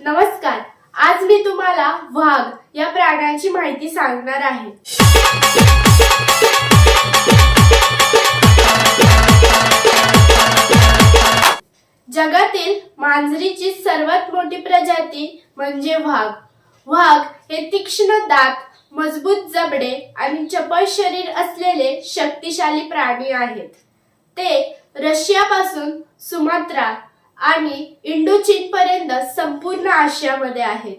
नमस्कार. आज मी तुम्हाला वाघ या प्राण्याची माहिती सांगणार आहे. जगातील मांजरीची सर्वात मोठी प्रजाती म्हणजे वाघ. वाघ हे तीक्ष्ण दात मजबूत जबडे आणि चपळ शरीर असलेले शक्तिशाली प्राणी आहेत. ते रशियापासून सुमात्रा आणि इंडोचीन पर्यंत संपूर्ण आशियामध्ये आहेत.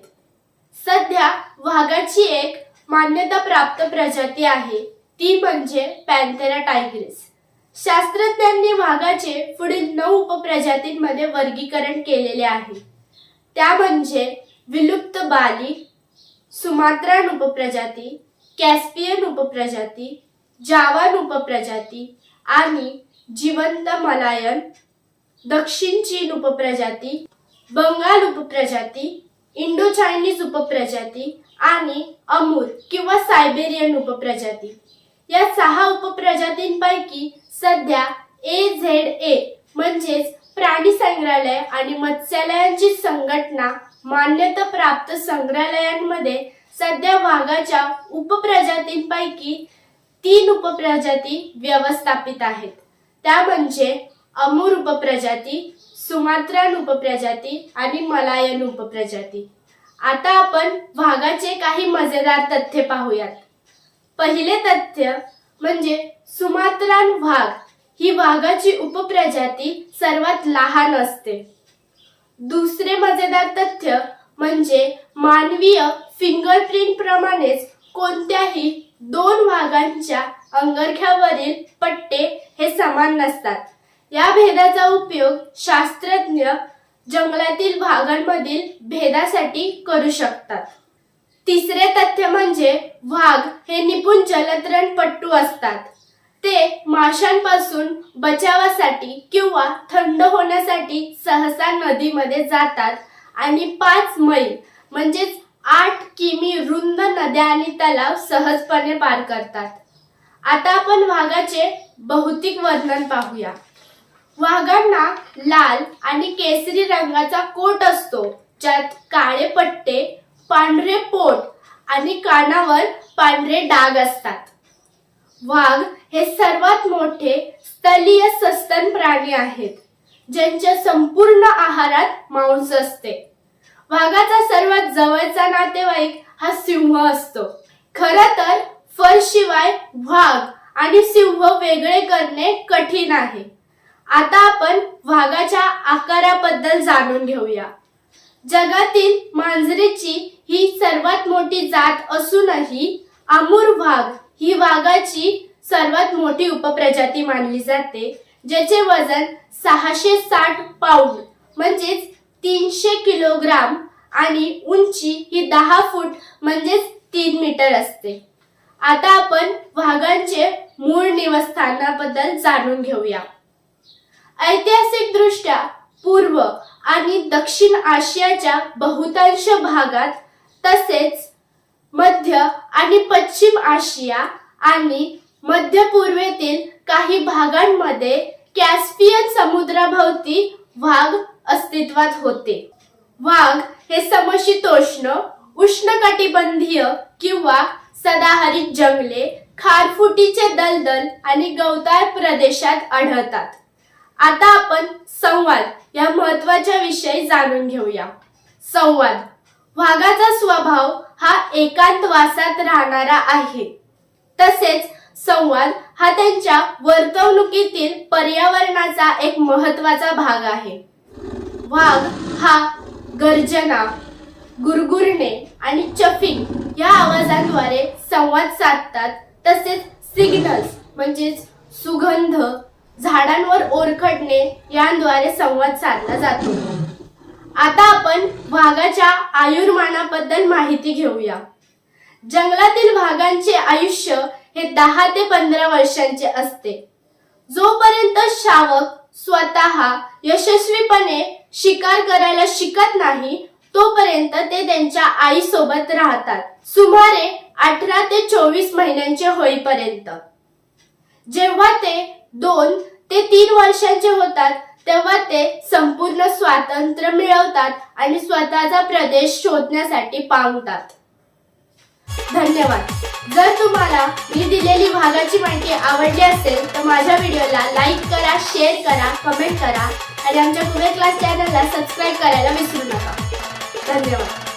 सध्या वाघाची एक मान्यता प्राप्त प्रजाती आहे ती म्हणजे पॅन्थेरा टायग्रिस. शास्त्रज्ञांनी वाघाचे पुढील नऊ उपप्रजातींमध्ये वर्गीकरण केलेले आहे. त्या म्हणजे विलुप्त बाली सुमात्रान उपप्रजाती कॅस्पियन उपप्रजाती जावान उपप्रजाती आणि जिवंत मलायन दक्षिण चीन उपप्रजाती बंगाल उपप्रजाती इंडो चायनीज उपप्रजाती आणि अमूर किंवा सायबेरियन उपप्रजाती. या सहा उपप्रजातींपैकी सध्या ए झेड ए म्हणजेच प्राणी संग्रहालय आणि मत्स्यालयांची संघटना मान्यता प्राप्त संग्रहालयांमध्ये सध्या वाघाच्या उपप्रजातींपैकी तीन उपप्रजाती व्यवस्थापित आहेत. त्या म्हणजे अमूर उपप्रजाती सुमात्रान उपप्रजाती आणि मलायन उपप्रजाती. आता आपण वाघाचे काही मजेदार तथ्य पाहूयात. पहिले तथ्य म्हणजे सुमात्रान वाघ ही वाघाची उपप्रजाती सर्वात लहान असते. दुसरे मजेदार तथ्य म्हणजे मानवीय फिंगरप्रिंट प्रमाणेच कोणत्याही दोन वाघांच्या अंगरख्यावरील पट्टे हे समान नसतात. या भेदाचा उपयोग शास्त्रज्ञ जंगलातील भागांमधील भेदासाठी करू शकतात. तिसरे तथ्य म्हणजे वाघ हे निपुण जलतरणपट्टू असतात. ते माशांपासून बचावासाठी किंवा थंड होण्यासाठी सहसा नदीमध्ये जातात आणि पाच मैल म्हणजेच आठ किमी रुंद नद्या आणि तलाव सहजपणे पार करतात. आता आपण वाघाचे भौतिक वर्णन पाहूया. वाघांना लाल आणि केसरी रंगाचा कोट असतो ज्यात काळे पट्टे पांढरे पोट आणि कानावर पांढरे डाग असतात. वाघ हे सर्वात मोठे स्थलीय सस्तन प्राणी आहेत ज्यांच्या संपूर्ण आहारात मांस असते. वाघाचा सर्वात जवळचा नातेवाईक हा सिंह असतो. खर तर फर शिवाय वाघ आणि सिंह वेगळे करणे कठीण आहे. आता आपण वाघाच्या आकाराबद्दल जाणून घेऊया. जगातील मांजरीची ही सर्वात मोठी जात असूनही अमूर वाघ ही वाघाची सर्वात मोठी उपप्रजाती मानली जाते ज्याचे वजन सहाशे साठ पाऊंड म्हणजेच तीनशे किलोग्राम आणि उंची ही दहा फूट म्हणजेच तीन मीटर असते. आता आपण वाघांचे मूळ निवासस्थानाबद्दल जाणून घेऊया. ऐतिहासिक दृष्ट्या पूर्व आणि दक्षिण आशियाच्या बहुतांश भागात तसेच मध्य आणि पश्चिम आशिया आणि मध्य पूर्वेतील काही भागांमध्ये कॅस्पियन समुद्राभोवती वाघ अस्तित्वात होते. वाघ हे समशीतोष्ण उष्णकटिबंधीय किंवा सदाहरित जंगले खारफुटीचे दलदल आणि गवताळ प्रदेशात आढळतात. आता आपण संवाद या महत्त्वाच्या विषयी जाणून घेऊया. संवाद. वाघाचा स्वभाव हा एकांतवासात राहणारा आहे. तसेच संवाद हा त्यांच्या वर्तवणुकीतील पर्यावरणाचा एक महत्त्वाचा भाग आहे. वाघ हा गर्जना गुरगुरणे आणि चफिंग या आवाजांद्वारे संवाद साधतात. तसेच सिग्नल्स म्हणजेच सुगंध झाडांवर ओरखडणे यांद्वारे संवाद साधला जातो. आता आपण वाघाच्या आयुर्मानाबद्दल माहिती घेऊया. जंगलातील वाघांचे आयुष्य हे दहा ते पंधरा वर्षांचे असते. जोपर्यंत शावक स्वतः यशस्वीपणे शिकार करायला शिकत नाही तोपर्यंत ते त्यांच्या आईसोबत राहतात. सुमारे अठरा ते चोवीस महिन्यांचे होईपर्यंत. जेव्हा ते दोन ते तीन वर्षांचे होतात तेव्हा ते संपूर्ण स्वातंत्र्य मिळवतात आणि स्वतःचा प्रदेश शोधण्यासाठी पांगतात धन्यवाद. जर तुम्हाला मी दिलेली भागाची माहिती आवडली असेल तर माझ्या व्हिडिओला लाईक करा शेअर करा कमेंट करा आणि आमच्या कुबे क्लास चॅनलला सबस्क्राईब करायला विसरू नका. धन्यवाद.